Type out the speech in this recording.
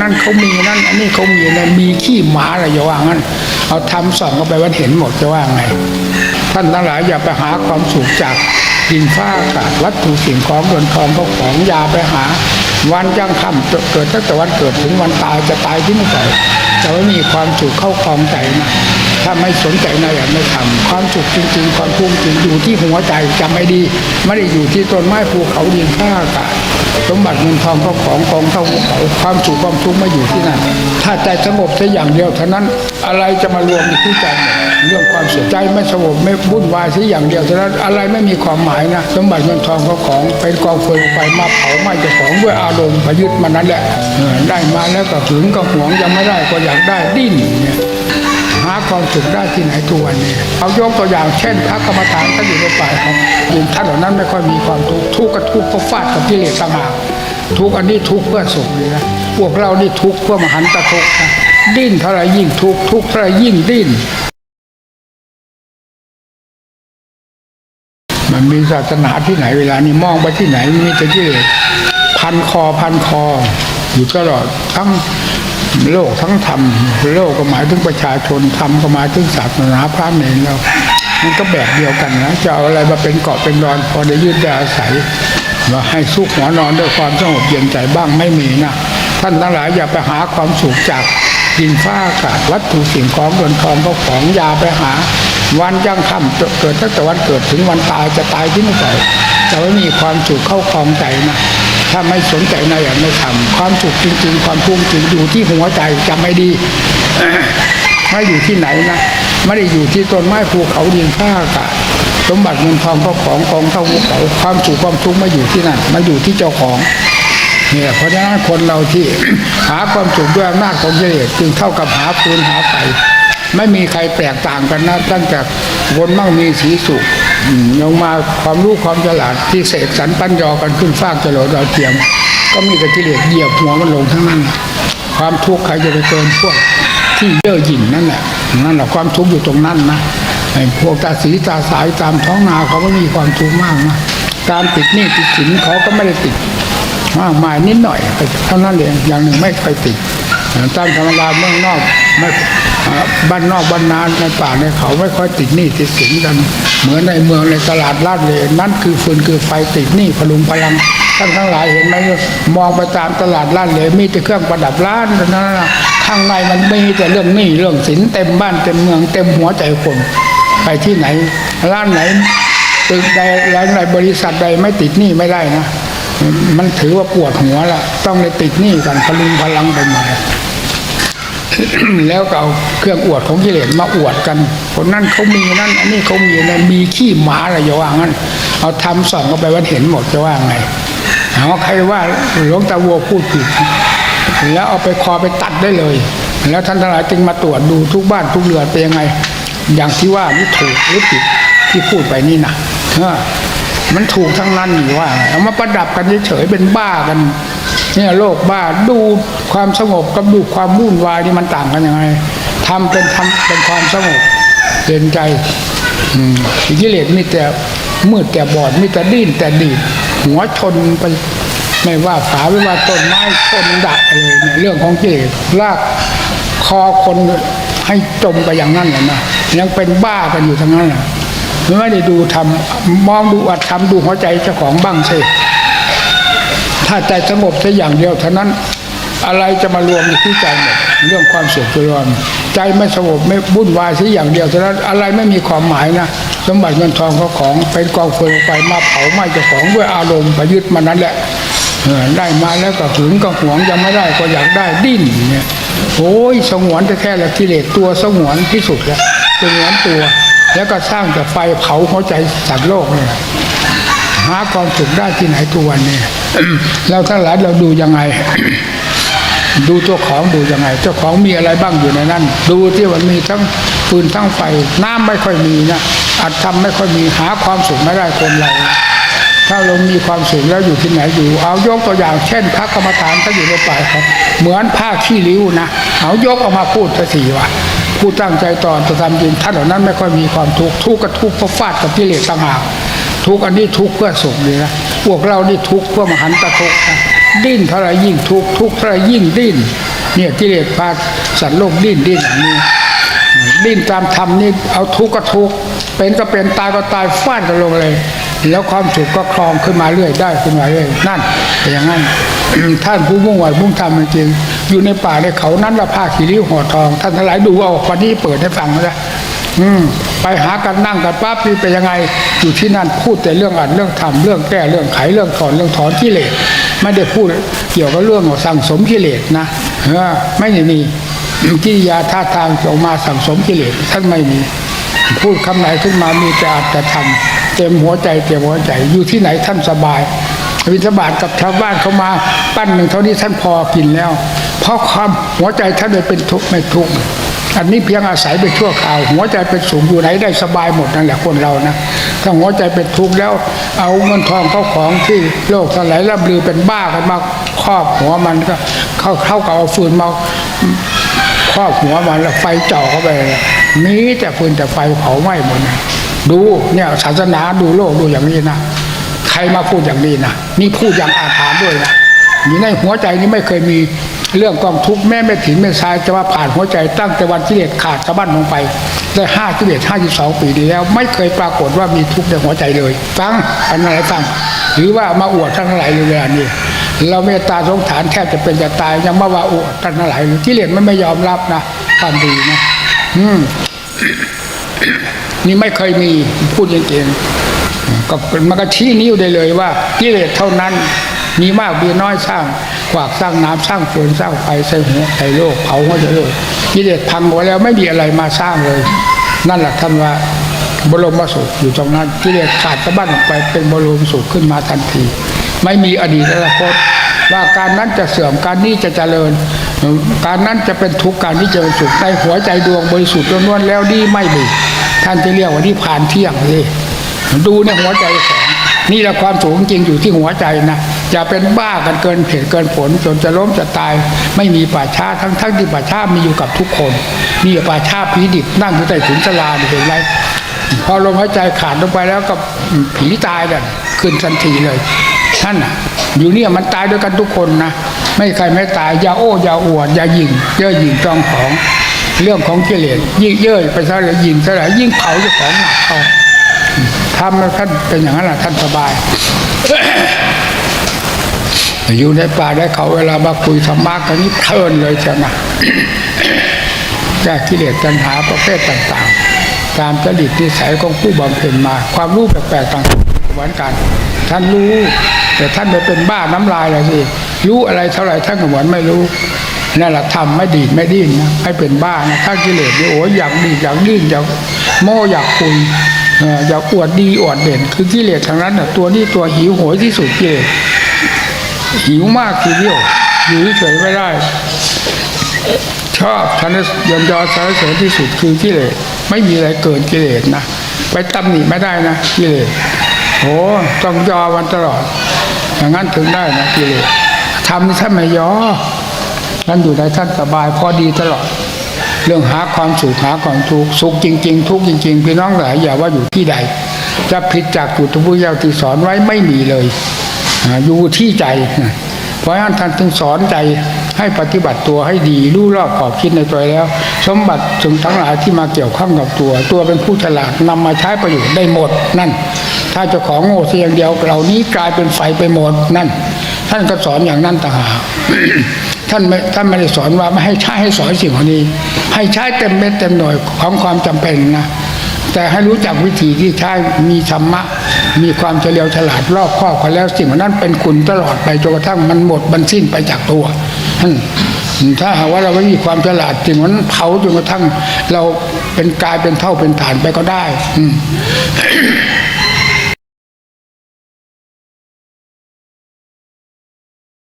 นั่นเขามีนั่นอันนี้เขามีนั่นมีขี้หมาอะไรอย่าว่างั้น เอาทำส่องเข้าไปวันเห็นหมดจะว่าไง ท่านทั้งหลายอย่าไปหาความสุขจากดินฟ้าอากาศวัตถุสิ่งของเงินทองเขาของอย่าไปหา วันยังค่ำเกิดตั้งแต่วันเกิดถึงวันตายจะตายที่ไม่ใส่จะไม่มีความสุขเข้าคลองใจนะ ถ้าไม่สนใจนะอย่าไม่ทำความสุขจริง ๆ ความภูมิจริงอยู่ที่หัวใจจำไม่ดี ไม่ได้อยู่ที่ต้นไม้ภูเขาดินฟ้าอากาศสมบัติเงินทองก็ของกองเท่าเขาความสุขความทุกข์ไม่อยู่ที่นั่นถ้าใจสงบแค่อย่างเดียวเท่านั้นอะไรจะมารวมอยู่ที่ใจเรื่องความเสียใจไม่สงบไม่วุ่นวายแค่อย่างเดียวเท่านั้นอะไรไม่มีความหมายนะสมบัติเงินทองก็ของเป็นกองเฟืองไฟมาเผาไหม้เจ้าของด้วยอารมณ์พยึดมันนั่นแหละได้มาแล้วก็หึงก็หวงยังไม่ได้ก็อยากได้ดิ้นเนี่ย หาความสุขได้ที่ไหนทุกวันนี้เอายกตัวอย่างเช่น พระกรรมฐานท่านอยู่ในป่าของกลุ่มท่านเหล่านั้นไม่ค่อยมีความทุกข์ทุกข์ก็ทุกข์เพราะฟาดกับกิเลสต่างหากทุกข์อันนี้ทุกข์เพื่อสุขเลยนะพวกเรานี่ทุกข์เพื่อมหันตทุกข์นะดิ้นเท่าไรยิ่งทุกข์ทุกข์เท่าไรยิ่งดิ้นมันมีศาสนาที่ไหนเวลานี้มองไปที่ไหนมีแต่ที่พันคอพันคออยู่ตลอดทั้ง โลกทั้งธรรมโลกก็หมายถึงประชาชนธรรมก็หมายถึงศาสนาพระเนรเรามันก็แบบเดียวกันนะจะเอาอะไรมาเป็นเกาะเป็นรอนพอได้ยืดได้อาศัยว่าให้สุขหัวนอนด้วยความสงบเย็นใจบ้างไม่มีนะท่านทั้งหลายอย่าไปหาความสุขจากดินฟ้าอากาศวัตถุสิ่งของเงินทองก็ของยาไปหา วันยังค่ำเกิดตั้งแต่วันเกิดถึงวันตายจะตายที่ไม่ใส่จะไม่มีความสุขเข้าคลองใจนะ ถ้าไม่สนใจนะอย่าไม่ทำความสุขจริงๆ ความภูมิจริงอยู่ที่หัวใจจำไม่ดีไม่อยู่ที่ไหนนะไม่ได้อยู่ที่ต้นไม้ภูเขาดินฟ้าอากาศสมบัติเงินทองก็ของกองเท่าภูเขาความสุขความทุกข์ไม่อยู่ที่นั่นมันอยู่ที่เจ้าของเนี่ยเพราะฉะนั้นคนเราที่หาความสุขด้วยอำนาจของกิเลสจึงเท่ากับหาฟืนหาไฟ ไม่มีใครแตกต่างกันนะตั้งแต่คนมั่งมีสีสุขลงมาความรู้ความฉลาดที่เสกสรรปั้นยอกันขึ้นฟากจรดดาวเทียม ก็มีแต่กิเลสเหยียบหัวมันลงทั้งนั้น ความทุกข์ใครจะไปเกินพวกที่เย่อหยิ่งนั่นแหละนั่นแหละความทุกข์อยู่ตรงนั้นนะพวกตาสีตาสายตามท้องนาเขาก็มีความทุกข์มากนะตามติดนี้ติดสินเขาก็ไม่ได้ติดมากมายนิดหน่อยเท่านั้นเองอย่างหนึ่งไม่เคยติดตามธรรมดาเมืองนอกไม่ บ้านนอกบ้านนาในป่าในเขาไม่ค่อยติดหนี้ติดสินกัน เหมือนในเมืองในตลาดลาดเลยนั่นคือฟืนคือไฟติดหนี้พลุงพลังท่านทั้งหลายเห็นไหมมองไปตามตลาดร้านเลยมีแต่เครื่องประดับร้านนั้นข้างในมันมีแต่เรื่องหนี้เรื่องสินเต็มบ้านเต็มเมืองเต็มหัวใจคนไปที่ไหน ร้านไหนตึกใดร้านใดบริษัทใดไม่ติดหนี้ไม่ได้นะ มันถือว่าปวดหัวละต้องเลยติดหนี้กันพลุงพลังไปหมด แล้วก็เอาเครื่องอวดของกิเลสมาอวดกัน คนนั้นเขามีนั่นอันนี้เขามีนั่นมีขี้หมาอะไรอย่าว่างั้น เอาทำส่องเข้าไปวันเห็นหมดจะว่าไงหาว่าใครว่าหลวงตาวัวพูดผิดแล้วเอาไปคอไปตัดได้เลย แล้วท่านทั้งหลายจึงมาตรวจดูทุกบ้านทุกเรือนเป็นยังไง อย่างที่ว่านี่ถูกหรือผิดที่พูดไปนี่นะเออมันถูกทั้งนั้นอยู่ว่าเอามาประดับกันเฉยๆเป็นบ้ากันเนี่ยโลกบ้าดู ความสงบกับดูความวุ่นวายนี่มันต่างกันยังไงทำเป็นทำเป็นความสงบเย็นใจอืมกิเลสมีแต่มืดแต่บอดมีแต่ดิ้นแต่ดีดหัวชนไปไม่ว่าฝาไม่ว่าต้นไม้ชนดับเลยเนี่ยเรื่องของกิเลสลากคอคนให้จมไปอย่างนั้นเลยนะยังเป็นบ้ากันอยู่ทั้งนั้นนะไม่ได้ดูทำมองดูอัดทำดูหัวใจเจ้าของบ้างสิถ้าใจสงบแค่อย่างเดียวเท่านั้น อะไรจะมารวมอยู่ที่ใจหมดเรื่องความสุขจะรวมใจไม่สงบไม่วุ่นวายแค่อย่างเดียวเท่านั้นอะไรไม่มีความหมายนะสมบัติเงินทองเขาของเป็นกองเฟืองไฟมาเผาไหม้เจ้าของด้วยอารมณ์พยึดมันนั้นแหละได้มาแล้วก็หึงก็หวงยังไม่ได้ก็อยากได้ดิ้นเนี่ยโอ้ยสงวนแท้ๆแล้วกิเลสตัวสงวนที่สุดแล้วสงวนตัว แล้วก็สร้างแต่ไฟเผาหัวใจสัตว์โลกเนี่ยหาความสุขได้ที่ไหนทุกวันนี้เราทั้งหลายเราดูยังไง ดูเจ้าของดูยังไง เจ้าของมีอะไรบ้างอยู่ในนั้น ดูที่มันมีทั้งฟืนทั้งไฟน้ำไม่ค่อยมีนะอัดทำไม่ค่อยมีหาความสุขไม่ได้คนเราถ้าเรามีความสุขแล้วอยู่ที่ไหนอยู่ เอายกตัวอย่างเช่นพระกรรมฐานถ้าอยู่ในป่าครับ เหมือนผ้าขี้ริ้วนะเอายกออกมาพูดสักทีว่าผู้ตั้งใจต่อจะทำจริงท่านเหล่านั้นไม่ค่อยมีความทุกข์ทุกข์ก็ทุกข์เพราะฟาดกับกิเลสต่างหากทุกข์อันนี้ทุกข์เพื่อสุขเลยนะพวกเรานี่ทุกข์เพื่อมหันตทุกข์น ดิ้นเท่าไรยิ่งทุกทุกเท่าไรยิ่งดิ้น เนี่ยกิเลสพาสัตว์โลกดิ้นดิ้นอย่างนี้ดิ้นตามธรรมนี่เอาทุกข์ก็ทุกข์เป็นก็เป็นตายก็ตายฟาดกันลงเลย แล้วความสุขก็คลองขึ้นมาเรื่อยได้ขึ้นมาเรื่อยนั่นอย่างนั้นท่านผู้มุ่งหวังมุ่งทำจริงอยู่ในป่าในเขานั้นละผ้าขีริ้วห่อทอง ท่านทั้งหลายดูเอาวันนี้เปิดให้ฟังนะอืมไปหากันนั่งกันปั๊บนี่เป็นยังไงอยู่ที่นั่นพูดแต่เรื่องอัดเรื่องทำเรื่องแก้เรื่องไขเรื่องถอนเรื่องถอนกิเลส ไม่ได้พูดเกี่ยวกับเรื่องของสั่งสมกิเลสนะเออไม่ได้มีกิริยาท่าทางออกมาสั่งสมกิเลสท่านไม่มี พูดคำไหนขึ้นมามีแต่อัตจะทำเต็มหัวใจเต็มหัวใจอยู่ที่ไหนท่านสบายวิสบาทกับชาวบ้านเขามาปั้นหนึ่งเท่านี้ท่านพอกินแล้ว เพราะความหัวใจท่านเลยเป็นทุกข์ไม่ทุกข์ อันนี้เพียงอาศัยเป็นชั่วคราว หัวใจเป็นสูงอยู่ไหนได้สบายหมดนั่นแหละคนเรานะถ้าหัวใจเป็นทุกข์แล้ว เอาเงินทองเข้าของที่โลกทั้งหลายรับลือเป็นบ้ากันมาครอบหัวมันก็เข้าเข้ากับเอาฟืนมาครอบหัวมันแล้วไฟเจ่อเข้าไปมีแต่ฟืนแต่ไฟเผาไหม้หมดนะดูเนี่ยศาสนาดูโลกดูอย่างนี้นะใครมาพูดอย่างนี้นะนี่พูดอย่างอาถรรพ์ด้วยนะอยู่ในหัวใจนี้ไม่เคยมี เรื่องกองทุกข์แม่ไม่ถิ่นไม่ทรายจะว่าผ่านหัวใจตั้งแต่วันกิเลสขาดสะบั้นลงไป ได้ห้ากิเลสห้าสิบสองปีดีแล้ว ไม่เคยปรากฏว่ามีทุกข์ในหัวใจเลยฟังอันไหนฟังหรือว่ามาอวดทั้งหลายอยู่เวลานี้เราเมตตาสงสารแทบจะเป็นจะตายยังมาว่าอวดทั้งหลายหรือกิเลสมันไม่ยอมรับนะความดีนะอืมนี่ไม่เคยมีพูดจริงๆก็มันก็ชี้นิ้วได้เลยว่ากิเลสเท่านั้นมีมากมีน้อยสร้าง ขวากสร้างน้ำสร้างฟืนสร้างไฟใส่หัวใส่โลกเผาหัวใจโลกกิเลสพังหมดแล้วไม่มีอะไรมาสร้างเลย นั่นแหละท่านว่าบรมสุขอยู่ตรงนั้นกิเลสขาดสะบั้นออกไปเป็นบรมสุขขึ้นมาทันที ไม่มีอดีตอนาคตว่าการนั้นจะเสื่อมการนี้จะเจริญ การนั้นจะเป็นทุกข์การนี้จะเป็นสุขในหัวใจดวงบริสุทธิ์ล้วนๆแล้วนี่ไม่มีท่านจะเรียกว่านี่ผ่านเที่ยงเลยดูในหัวใจของนี่แหละความสูงจริงอยู่ที่หัวใจนะ จะเป็นบ้ากันเกินเหตุเกินผล จนจะล้มจะตายไม่มีป่าช้าทั้งทั้งที่ป่าช้ามีอยู่กับทุกคนนี่ป่าช้าผีดิบนั่งอยู่ใต้ถุนสลาเห็นไหมพอลมหายใจขาดลงไปแล้วก็ผีตายกันขึ้นทันทีเลยท่านอยู่เนี่ยมันตายด้วยกันทุกคนนะไม่ใครไม่ตายอย่าโอ้อย่าอวดอย่ายิงเย่อหยิงจองของเรื่องของกิเลสยิ่งเย่อไปซะเลยยิงซะเลยยิ่งเผาจ้าของหนักเขาทำแล้วท่านเป็นอย่างนั้นแหละท่านสบาย อยู่ในป่าได้เขาเวลามาคุยธรรมะกันนี่เพลินเลยใช่ไหมแก้กิเลสตัณหาประเภทต่างๆ ตามจริตนิสัยของผู้บำเพ็ญมา ความรู้แปลกๆต่างๆเหมือนกัน ท่านรู้ แต่ท่านไปเป็นบ้าน้ำลายเลยสิรู้อะไรเท่าไหร่ท่านก็เหมือนไม่รู้นั่นแหละทำไม่ดีไม่ดิ้นนะให้เป็นบ้านะถ้ากิเลสนี่โอ้ยอยากดีอยากดิ้นอยากโม่อยากคุยอ่ออยากอวดดีอวดเด่น คือกิเลสทางนั้นน่ะตัวนี้ตัวหิวโหยที่สุดกิเลส หิวมากทีเดียวอยู่เฉยไม่ได้ ชอบทันยมยอสารเสริญที่สุดคือกิเลสไม่มีอะไรเกินกิเลสนะไปตำหนิไม่ได้นะกิเลสโอ้ต้องยอมันตลอด อย่างนั้นถึงได้นะกิเลสทำนี่ท่านไม่ยอท่านอยู่ในท่านสบายพอดีตลอด เรื่องหาความสุขหาความทุกข์สุขจริง ๆ ทุกข์จริง ๆ พี่น้องหลายอย่าว่าอยู่ที่ใด จะผิดจากจุดที่พระเจ้าที่สอนไว้ไม่มีเลย อยู่ที่ใจ เพราะฉะนั้นท่านถึงสอนใจให้ปฏิบัติตัวให้ดีรู้รอบขอบคิดในตัวแล้ว สมบัติถึงทั้งหลายที่มาเกี่ยวข้องกับตัว ตัวเป็นผู้ฉลาดนำมาใช้ประโยชน์ได้หมดนั่น ถ้าเจ้าของโง่เสียงเดียวเหล่านี้กลายเป็นไฟไปหมดนั่น ท่านก็สอนอย่างนั้นต่างหากท่านไม่ท่านไม่ได้สอนว่าไม่ให้ใช้ให้สอนสิ่งเหล่านี้ ให้ใช้เต็มเม็ดเต็มหน่วยของความจำเป็นนะแต่ให้รู้จักวิธีที่ใช้มีธรรมะ มีความเฉลียวฉลาดรอบคอบพอแล้วสิ่งนั้นเป็นคุณตลอดไปจนกระทั่งมันหมดมันสิ้นไปจากตัวถ้าหากว่าเราไม่มีความฉลาดสิ่งนั้นเผาจนกระทั่ง เราเป็นกายเป็นเท่าเป็นฐานไปก็ได้ อื